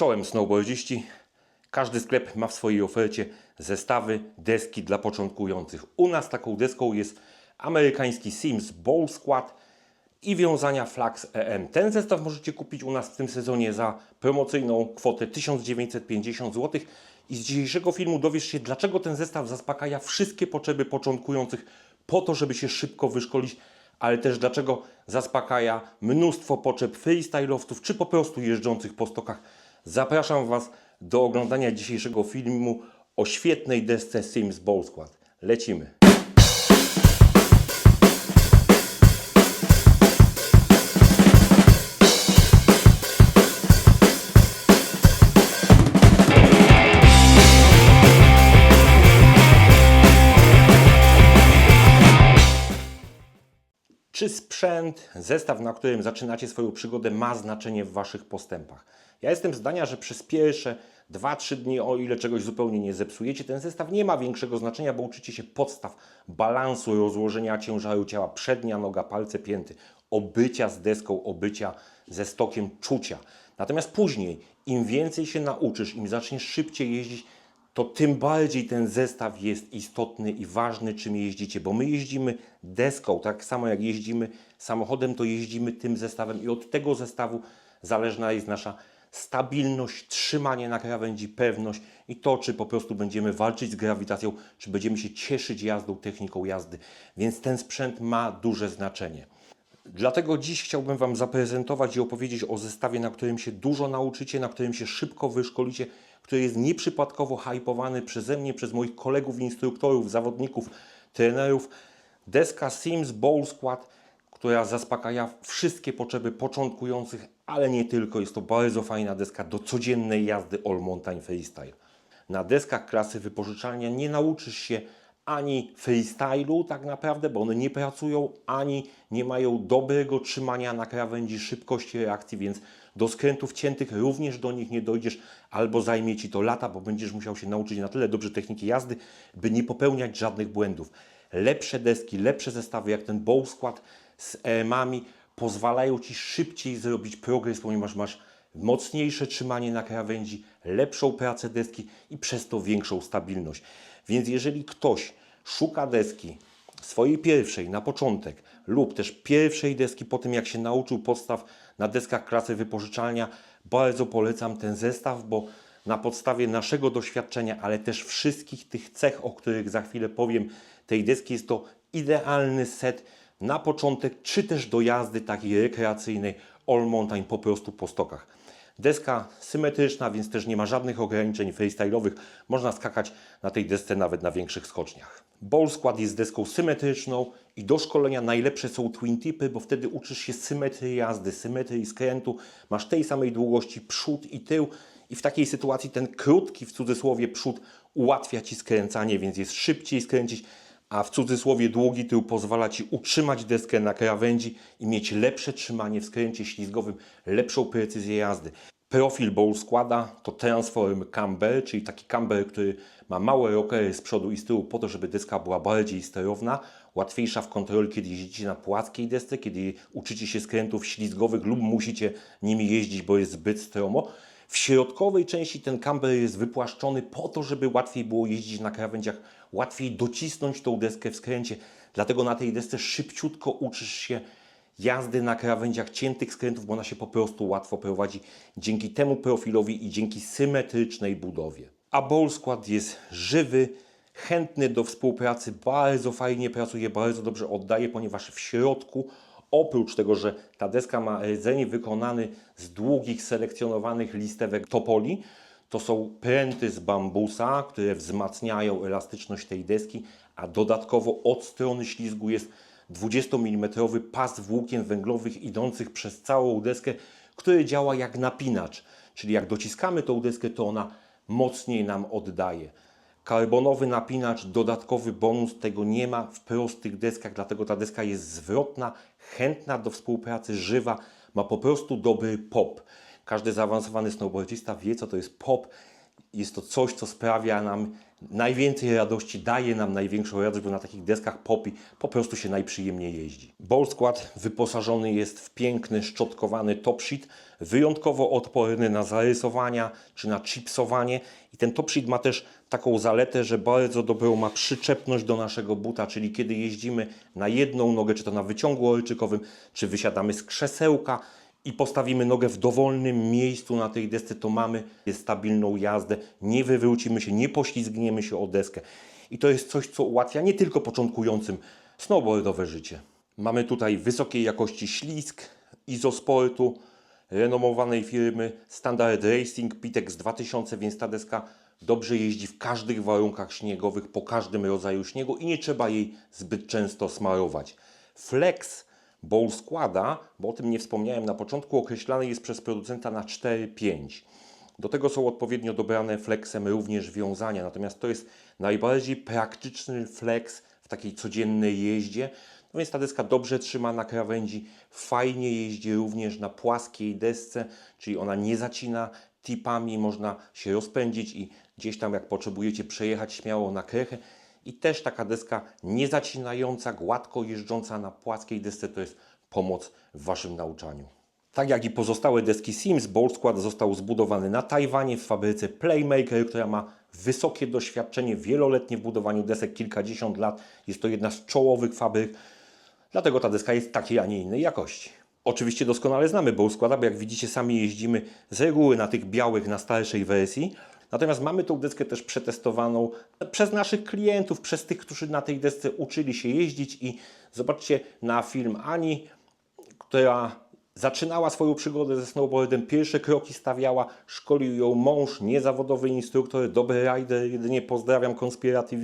Czołem snowboardziści. Każdy sklep ma w swojej ofercie zestawy, deski dla początkujących. U nas taką deską jest amerykański Sims Bowl Squad i wiązania Flax EM. Ten zestaw możecie kupić u nas w tym sezonie za promocyjną kwotę 1950 zł. I z dzisiejszego filmu dowiesz się, dlaczego ten zestaw zaspokaja wszystkie potrzeby początkujących po to, żeby się szybko wyszkolić, ale też dlaczego zaspokaja mnóstwo potrzeb freestyle'owców czy po prostu jeżdżących po stokach. Zapraszam Was do oglądania dzisiejszego filmu o świetnej desce Sims Bowl Squad. Lecimy. Czy sprzęt, zestaw, na którym zaczynacie swoją przygodę, ma znaczenie w Waszych postępach? Ja jestem zdania, że przez pierwsze 2-3 dni, o ile czegoś zupełnie nie zepsujecie, ten zestaw nie ma większego znaczenia, bo uczycie się podstaw balansu, rozłożenia ciężaru ciała, przednia noga, palce, pięty, obycia z deską, obycia ze stokiem, czucia. Natomiast później, im więcej się nauczysz, im zaczniesz szybciej jeździć, to tym bardziej ten zestaw jest istotny i ważny, czym jeździcie, bo my jeździmy deską, tak samo jak jeździmy samochodem, to jeździmy tym zestawem i od tego zestawu zależna jest nasza stabilność, trzymanie na krawędzi, pewność i to, czy po prostu będziemy walczyć z grawitacją, czy będziemy się cieszyć jazdą, techniką jazdy. Więc ten sprzęt ma duże znaczenie. Dlatego dziś chciałbym Wam zaprezentować i opowiedzieć o zestawie, na którym się dużo nauczycie, na którym się szybko wyszkolicie, który jest nieprzypadkowo hypowany przeze mnie, przez moich kolegów, instruktorów, zawodników, trenerów. Deska Sims Bowl Squad, która zaspokaja wszystkie potrzeby początkujących, ale nie tylko. Jest to bardzo fajna deska do codziennej jazdy All Mountain Freestyle. Na deskach klasy wypożyczalnia nie nauczysz się ani freestylu tak naprawdę, bo one nie pracują, ani nie mają dobrego trzymania na krawędzi, szybkości reakcji, więc do skrętów ciętych również do nich nie dojdziesz, albo zajmie Ci to lata, bo będziesz musiał się nauczyć na tyle dobrze techniki jazdy, by nie popełniać żadnych błędów. Lepsze deski, lepsze zestawy jak ten Bow Squad z EM-ami pozwalają Ci szybciej zrobić progres, ponieważ masz mocniejsze trzymanie na krawędzi, lepszą pracę deski i przez to większą stabilność. Więc jeżeli ktoś szuka deski swojej pierwszej na początek lub też pierwszej deski po tym jak się nauczył podstaw na deskach klasy wypożyczalnia, bardzo polecam ten zestaw, bo na podstawie naszego doświadczenia, ale też wszystkich tych cech, o których za chwilę powiem, tej deski jest to idealny set na początek, czy też do jazdy takiej rekreacyjnej all mountain po prostu po stokach. Deska symetryczna, więc też nie ma żadnych ograniczeń freestyle'owych. Można skakać na tej desce nawet na większych skoczniach. Bowl Squad jest deską symetryczną i do szkolenia najlepsze są twin tipy, bo wtedy uczysz się symetrii jazdy, symetrii skrętu. Masz tej samej długości przód i tył i w takiej sytuacji ten krótki, w cudzysłowie, przód ułatwia Ci skręcanie, więc jest szybciej skręcić, a w cudzysłowie długi tył pozwala Ci utrzymać deskę na krawędzi i mieć lepsze trzymanie w skręcie ślizgowym, lepszą precyzję jazdy. Profil bowl składa to transform camber, czyli taki camber, który ma małe rockery z przodu i z tyłu po to, żeby deska była bardziej sterowna, łatwiejsza w kontroli, kiedy jeździcie na płaskiej desce, kiedy uczycie się skrętów ślizgowych lub musicie nimi jeździć, bo jest zbyt stromo. W środkowej części ten camber jest wypłaszczony po to, żeby łatwiej było jeździć na krawędziach, łatwiej docisnąć tą deskę w skręcie. Dlatego na tej desce szybciutko uczysz się jazdy na krawędziach ciętych skrętów, bo ona się po prostu łatwo prowadzi dzięki temu profilowi i dzięki symetrycznej budowie. A Bowl Squad jest żywy, chętny do współpracy, bardzo fajnie pracuje, bardzo dobrze oddaje, ponieważ w środku Oprócz tego, że ta deska ma rdzeń wykonany z długich, selekcjonowanych listewek topoli, to są pręty z bambusa, które wzmacniają elastyczność tej deski, a dodatkowo od strony ślizgu jest 20 mm pas włókien węglowych idących przez całą deskę, który działa jak napinacz. Czyli jak dociskamy tą deskę, to ona mocniej nam oddaje. Karbonowy napinacz, dodatkowy bonus, tego nie ma w prostych deskach, dlatego ta deska jest zwrotna, chętna do współpracy, żywa, ma po prostu dobry pop. Każdy zaawansowany snowboardzista wie, co to jest pop. jest to coś, co sprawia nam najwięcej radości, daje nam największą radość, bo na takich deskach popi po prostu się najprzyjemniej jeździ. Ball skład wyposażony jest w piękny, szczotkowany top sheet, wyjątkowo odporny na zarysowania czy na chipsowanie i ten top sheet ma też taką zaletę, że bardzo dobrą ma przyczepność do naszego buta, czyli kiedy jeździmy na jedną nogę, czy to na wyciągu olczykowym, czy wysiadamy z krzesełka, i postawimy nogę w dowolnym miejscu na tej desce, to mamy stabilną jazdę, nie wywrócimy się, nie poślizgniemy się o deskę. I to jest coś, co ułatwia nie tylko początkującym snowboardowe życie. Mamy tutaj wysokiej jakości ślizg izosportu, renomowanej firmy Standard Racing Pitex 2000, więc ta deska dobrze jeździ w każdych warunkach śniegowych, po każdym rodzaju śniegu i nie trzeba jej zbyt często smarować. Flex Bowl składa, bo o tym nie wspomniałem na początku, określany jest przez producenta na 4-5. Do tego są odpowiednio dobrane flexem również wiązania, natomiast to jest najbardziej praktyczny flex w takiej codziennej jeździe. No więc ta deska dobrze trzyma na krawędzi, fajnie jeździ również na płaskiej desce, czyli ona nie zacina tipami, można się rozpędzić i gdzieś tam jak potrzebujecie przejechać śmiało na krechę. I też taka deska niezacinająca, gładko jeżdżąca na płaskiej desce to jest pomoc w Waszym nauczaniu. Tak jak i pozostałe deski Sims, Bolt Skład został zbudowany na Tajwanie w fabryce Playmaker, która ma wysokie doświadczenie wieloletnie w budowaniu desek, kilkadziesiąt lat. Jest to jedna z czołowych fabryk, dlatego ta deska jest takiej, a nie innej jakości. Oczywiście doskonale znamy Bolt Składa, bo jak widzicie sami jeździmy z reguły na tych białych, na starszej wersji. Natomiast mamy tą deskę też przetestowaną przez naszych klientów, przez tych, którzy na tej desce uczyli się jeździć i zobaczcie na film Ani, która zaczynała swoją przygodę ze snowboardem, pierwsze kroki stawiała, szkolił ją mąż, niezawodowy instruktor, dobry rider, jedynie pozdrawiam Conspira TV.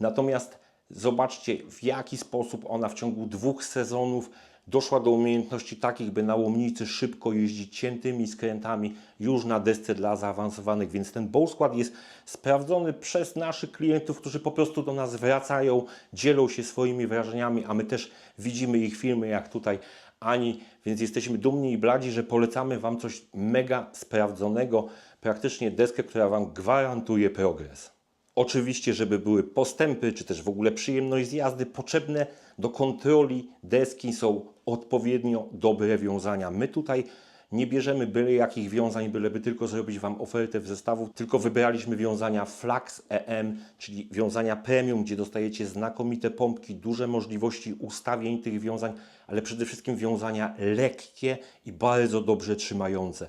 Natomiast zobaczcie w jaki sposób ona w ciągu dwóch sezonów doszła do umiejętności takich, by na łomnicy szybko jeździć ciętymi skrętami już na desce dla zaawansowanych, więc ten bowl skład jest sprawdzony przez naszych klientów, którzy po prostu do nas wracają, dzielą się swoimi wrażeniami, a my też widzimy ich filmy, jak tutaj Ani, więc jesteśmy dumni i bladzi, że polecamy Wam coś mega sprawdzonego, praktycznie deskę, która Wam gwarantuje progres. Oczywiście, żeby były postępy, czy też w ogóle przyjemność z jazdy, potrzebne do kontroli deski są odpowiednio dobre wiązania. My tutaj nie bierzemy byle jakich wiązań, byleby tylko zrobić Wam ofertę w zestawu, tylko wybraliśmy wiązania Flax EM, czyli wiązania premium, gdzie dostajecie znakomite pompki, duże możliwości ustawień tych wiązań, ale przede wszystkim wiązania lekkie i bardzo dobrze trzymające.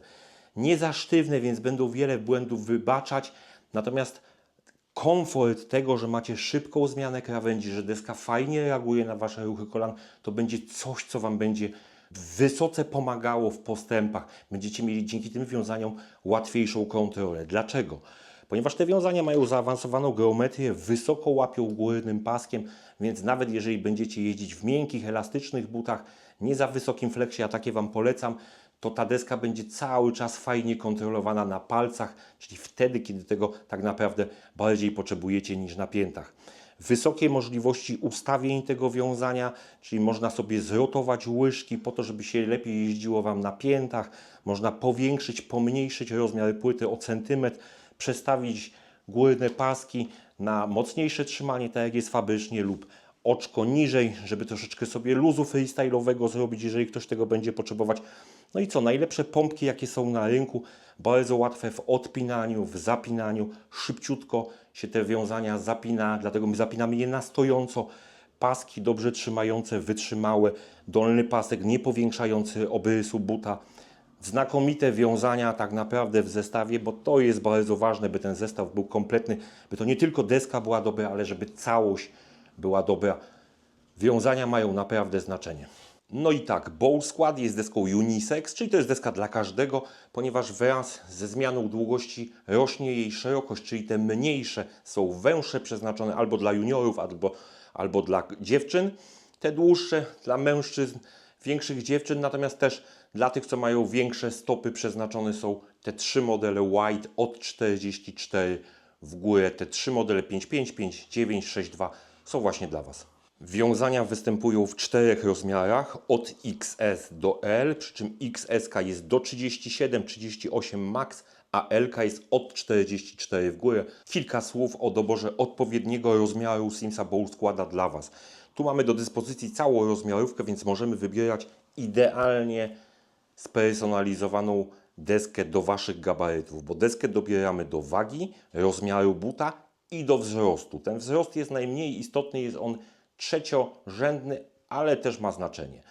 Nie za sztywne, więc będą wiele błędów wybaczać, natomiast komfort tego, że macie szybką zmianę krawędzi, że deska fajnie reaguje na Wasze ruchy kolan, to będzie coś, co Wam będzie wysoce pomagało w postępach. Będziecie mieli dzięki tym wiązaniom łatwiejszą kontrolę. Dlaczego? Ponieważ te wiązania mają zaawansowaną geometrię, wysoko łapią górnym paskiem, więc nawet jeżeli będziecie jeździć w miękkich, elastycznych butach, nie za wysokim fleksie, a takie Wam polecam, to ta deska będzie cały czas fajnie kontrolowana na palcach, czyli wtedy, kiedy tego tak naprawdę bardziej potrzebujecie niż na piętach. Wysokie możliwości ustawień tego wiązania, czyli można sobie zrotować łyżki po to, żeby się lepiej jeździło Wam na piętach. Można powiększyć, pomniejszyć rozmiar płyty o centymetr, przestawić górne paski na mocniejsze trzymanie, tak jak jest fabrycznie, lub oczko niżej, żeby troszeczkę sobie luzu freestyle'owego zrobić, jeżeli ktoś tego będzie potrzebować. No i co, najlepsze pompki, jakie są na rynku, bardzo łatwe w odpinaniu, w zapinaniu, szybciutko się te wiązania zapina, dlatego my zapinamy je na stojąco. Paski dobrze trzymające, wytrzymałe, dolny pasek nie powiększający obrysu buta. Znakomite wiązania tak naprawdę w zestawie, bo to jest bardzo ważne, by ten zestaw był kompletny, by to nie tylko deska była dobra, ale żeby całość była dobra. Wiązania mają naprawdę znaczenie. No i tak, Bowl Skład jest deską unisex, czyli to jest deska dla każdego, ponieważ wraz ze zmianą długości rośnie jej szerokość, czyli te mniejsze są węższe, przeznaczone albo dla juniorów, albo, albo dla dziewczyn. Te dłuższe dla mężczyzn, większych dziewczyn, natomiast też dla tych, co mają większe stopy, przeznaczone są te trzy modele White od 44 w górę. Te trzy modele 5.5, 5.9, 6.2 są właśnie dla Was. Wiązania występują w czterech rozmiarach, od XS do L, przy czym XS jest do 37, 38 max, a L jest od 44 w górę. Kilka słów o doborze odpowiedniego rozmiaru Simsa Bowl składa dla Was. Tu mamy do dyspozycji całą rozmiarówkę, więc możemy wybierać idealnie spersonalizowaną deskę do Waszych gabarytów, bo deskę dobieramy do wagi, rozmiaru buta i do wzrostu. Ten wzrost jest najmniej istotny, jest on trzeciorzędny, ale też ma znaczenie.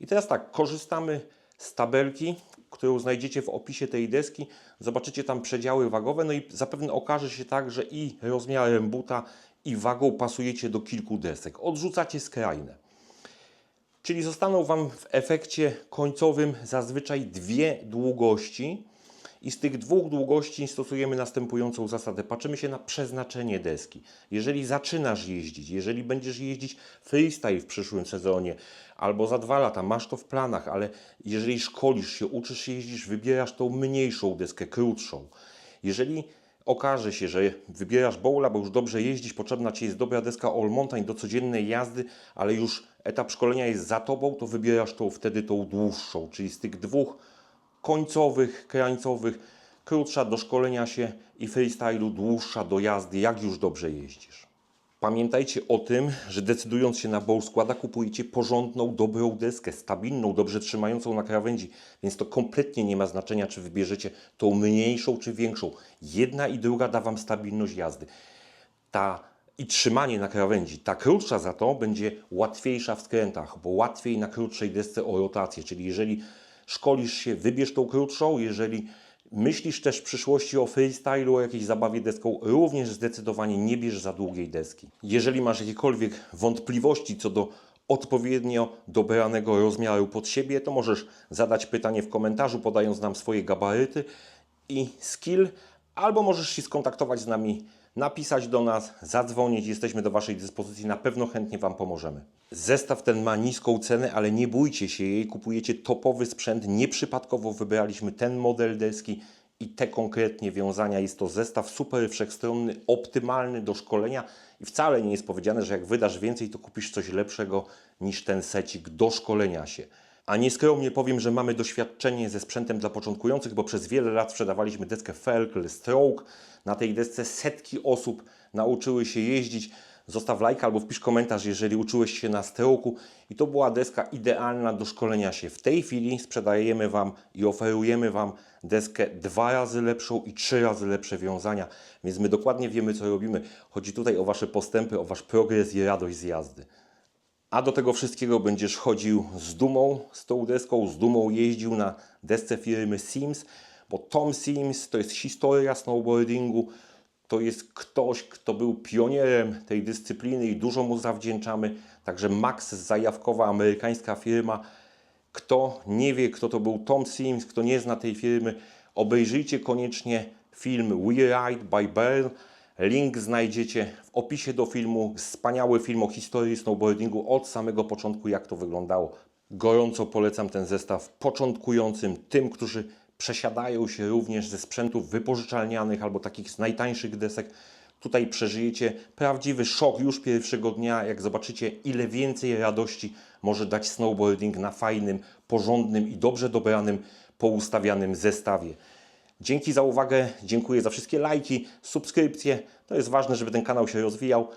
I teraz tak, korzystamy z tabelki, którą znajdziecie w opisie tej deski. Zobaczycie tam przedziały wagowe, no i zapewne okaże się tak, że i rozmiarem buta, i wagą pasujecie do kilku desek. Odrzucacie skrajne. Czyli zostaną Wam w efekcie końcowym zazwyczaj dwie długości i z tych dwóch długości stosujemy następującą zasadę. Patrzymy się na przeznaczenie deski. Jeżeli zaczynasz jeździć, jeżeli będziesz jeździć freestyle w przyszłym sezonie albo za dwa lata, masz to w planach, ale jeżeli szkolisz się, uczysz się jeździć, wybierasz tą mniejszą deskę, krótszą. Jeżeli okaże się, że wybierasz bowla, bo już dobrze jeździć, potrzebna Ci jest dobra deska all mountain do codziennej jazdy, ale już etap szkolenia jest za Tobą, to wybierasz tą wtedy tą dłuższą, czyli z tych dwóch końcowych, krańcowych, krótsza do szkolenia się i freestylu, dłuższa do jazdy, jak już dobrze jeździsz. Pamiętajcie o tym, że decydując się na bowl składa, kupujecie porządną, dobrą deskę, stabilną, dobrze trzymającą na krawędzi, więc to kompletnie nie ma znaczenia, czy wybierzecie tą mniejszą, czy większą. Jedna i druga da Wam stabilność jazdy. Ta i trzymanie na krawędzi. Ta krótsza za to będzie łatwiejsza w skrętach, bo łatwiej na krótszej desce o rotację. Czyli jeżeli szkolisz się, wybierz tą krótszą, jeżeli myślisz też w przyszłości o freestylu, o jakiejś zabawie deską, również zdecydowanie nie bierz za długiej deski. Jeżeli masz jakiekolwiek wątpliwości co do odpowiednio dobranego rozmiaru pod siebie, to możesz zadać pytanie w komentarzu, podając nam swoje gabaryty i skill, albo możesz się skontaktować z nami, napisać do nas, zadzwonić, jesteśmy do Waszej dyspozycji, na pewno chętnie Wam pomożemy. Zestaw ten ma niską cenę, ale nie bójcie się jej, kupujecie topowy sprzęt, nieprzypadkowo wybraliśmy ten model deski i te konkretnie wiązania. Jest to zestaw super wszechstronny, optymalny do szkolenia i wcale nie jest powiedziane, że jak wydasz więcej, to kupisz coś lepszego niż ten secik do szkolenia się. A nieskromnie powiem, że mamy doświadczenie ze sprzętem dla początkujących, bo przez wiele lat sprzedawaliśmy deskę Felkel Stroke. Na tej desce setki osób nauczyły się jeździć. Zostaw lajka albo wpisz komentarz, jeżeli uczyłeś się na stroku. I to była deska idealna do szkolenia się. W tej chwili sprzedajemy Wam i oferujemy Wam deskę dwa razy lepszą i trzy razy lepsze wiązania. Więc my dokładnie wiemy, co robimy. Chodzi tutaj o Wasze postępy, o Wasz progres i radość z jazdy. A do tego wszystkiego będziesz chodził z dumą z tą deską, z dumą jeździł na desce firmy Sims, bo Tom Sims to jest historia snowboardingu, to jest ktoś, kto był pionierem tej dyscypliny i dużo mu zawdzięczamy. Także Max Zajawkowa, amerykańska firma. Kto nie wie, kto to był Tom Sims, kto nie zna tej firmy, obejrzyjcie koniecznie film We Ride by Bear. Link znajdziecie w opisie do filmu. Wspaniały film o historii snowboardingu od samego początku, jak to wyglądało. Gorąco polecam ten zestaw początkującym, tym, którzy przesiadają się również ze sprzętów wypożyczalnianych albo takich z najtańszych desek. Tutaj przeżyjecie prawdziwy szok już pierwszego dnia, jak zobaczycie, ile więcej radości może dać snowboarding na fajnym, porządnym i dobrze dobranym, poustawianym zestawie. Dzięki za uwagę, dziękuję za wszystkie lajki, subskrypcje. To jest ważne, żeby ten kanał się rozwijał.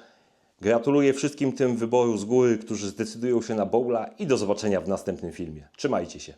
Gratuluję wszystkim tym wyboru z góry, którzy zdecydują się na bowla i do zobaczenia w następnym filmie. Trzymajcie się.